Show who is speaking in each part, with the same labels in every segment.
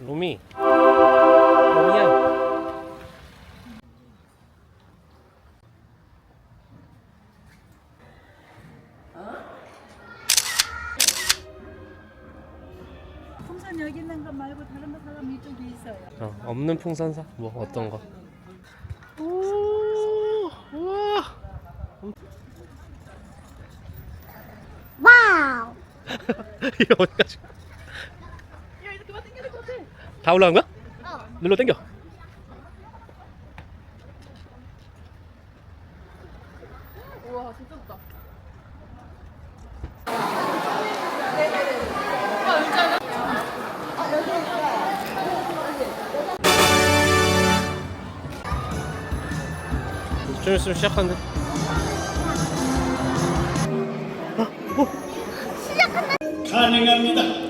Speaker 1: 로미. 로미야.
Speaker 2: 풍선 여기 있는 것 말고 다른 거 사람 이쪽에 있어요.
Speaker 1: 어, 없는 풍선사? 뭐 어떤 거? 오, 우와.
Speaker 3: 와우.
Speaker 1: 이게 어디까지?
Speaker 2: 야 이렇게만 당겨야 될것 같아.
Speaker 1: 다 올라간 거야?
Speaker 3: 어.
Speaker 1: 눌러 당겨.
Speaker 2: 우와 진짜 좋다.
Speaker 1: 좀 있으면 시작하는데.
Speaker 4: 가능합니다.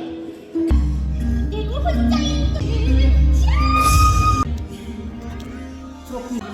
Speaker 4: 미안해.